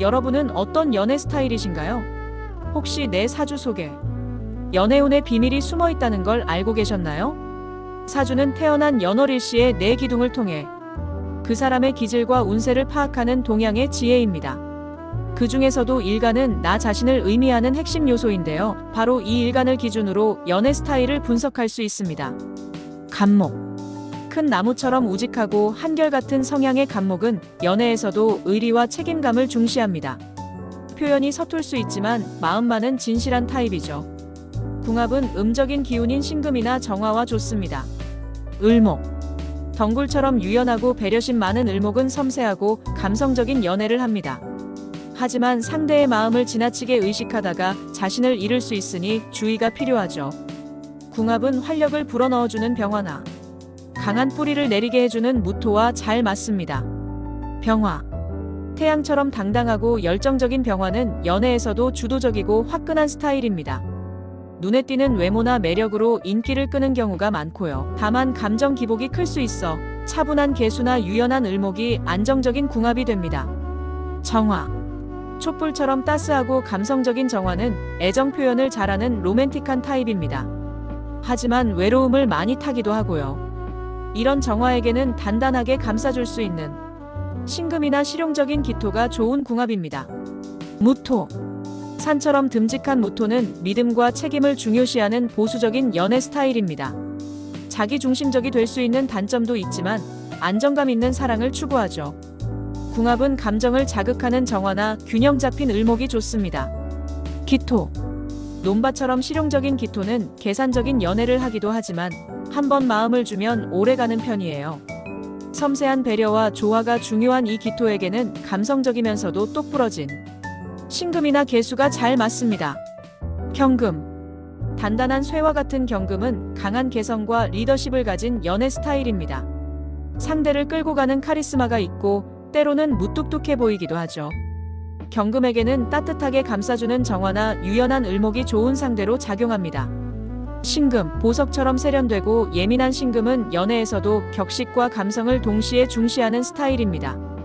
여러분은 어떤 연애 스타일이신가요? 혹시 내 사주 속에 연애운의 비밀이 숨어 있다는 걸 알고 계셨나요? 사주는 태어난 연월일 시의 내 기둥을 통해 그 사람의 기질과 운세를 파악하는 동양의 지혜입니다. 그 중에서도 일간은 나 자신을 의미하는 핵심 요소인데요. 바로 이 일간을 기준으로 연애 스타일을 분석할 수 있습니다. 간목. 큰 나무처럼 우직하고 한결같은 성향의 간목은 연애에서도 의리와 책임감을 중시합니다. 표현이 서툴 수 있지만 마음만은 진실한 타입이죠. 궁합은 음적인 기운인 신금이나 정화와 좋습니다. 을목. 덩굴처럼 유연하고 배려심 많은 을목은 섬세하고 감성적인 연애를 합니다. 하지만 상대의 마음을 지나치게 의식하다가 자신을 잃을 수 있으니 주의가 필요하죠. 궁합은 활력을 불어넣어주는 병화나 강한 뿌리를 내리게 해주는 무토와 잘 맞습니다. 병화. 태양처럼 당당하고 열정적인 병화는 연애에서도 주도적이고 화끈한 스타일입니다. 눈에 띄는 외모나 매력으로 인기를 끄는 경우가 많고요. 다만 감정 기복이 클 수 있어 차분한 개수나 유연한 을목이 안정적인 궁합이 됩니다. 정화. 촛불처럼 따스하고 감성적인 정화는 애정 표현을 잘하는 로맨틱한 타입입니다. 하지만 외로움을 많이 타기도 하고요. 이런 정화에게는 단단하게 감싸줄 수 있는 신금이나 실용적인 기토가 좋은 궁합입니다. 무토. 산처럼 듬직한 무토는 믿음과 책임을 중요시하는 보수적인 연애 스타일입니다. 자기 중심적이 될 수 있는 단점도 있지만 안정감 있는 사랑을 추구하죠. 궁합은 감정을 자극하는 정화나 균형 잡힌 을목이 좋습니다. 기토. 논바처럼 실용적인 기토는 계산적인 연애를 하기도 하지만 한번 마음을 주면 오래가는 편이에요. 섬세한 배려와 조화가 중요한 이 기토에게는 감성적이면서도 똑부러진 신금이나 개수가 잘 맞습니다. 경금. 단단한 쇠와 같은 경금은 강한 개성과 리더십을 가진 연애 스타일입니다. 상대를 끌고 가는 카리스마가 있고 때로는 무뚝뚝해 보이기도 하죠. 경금에게는 따뜻하게 감싸주는 정화나 유연한 을목이 좋은 상대로 작용합니다. 신금, 보석처럼 세련되고 예민한 신금은 연애에서도 격식과 감성을 동시에 중시하는 스타일입니다.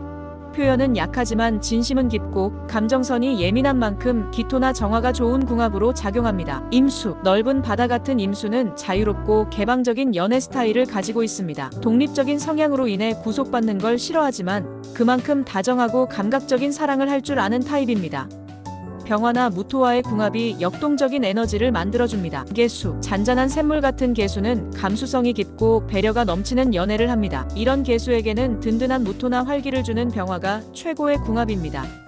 표현은 약하지만 진심은 깊고 감정선이 예민한 만큼 기토나 정화가 좋은 궁합으로 작용합니다. 임수, 넓은 바다 같은 임수는 자유롭고 개방적인 연애 스타일을 가지고 있습니다. 독립적인 성향으로 인해 구속받는 걸 싫어하지만 그만큼 다정하고 감각적인 사랑을 할 줄 아는 타입입니다. 병화나 무토와의 궁합이 역동적인 에너지를 만들어줍니다. 개수, 잔잔한 샘물 같은 개수는 감수성이 깊고 배려가 넘치는 연애를 합니다. 이런 개수에게는 든든한 무토나 활기를 주는 병화가 최고의 궁합입니다.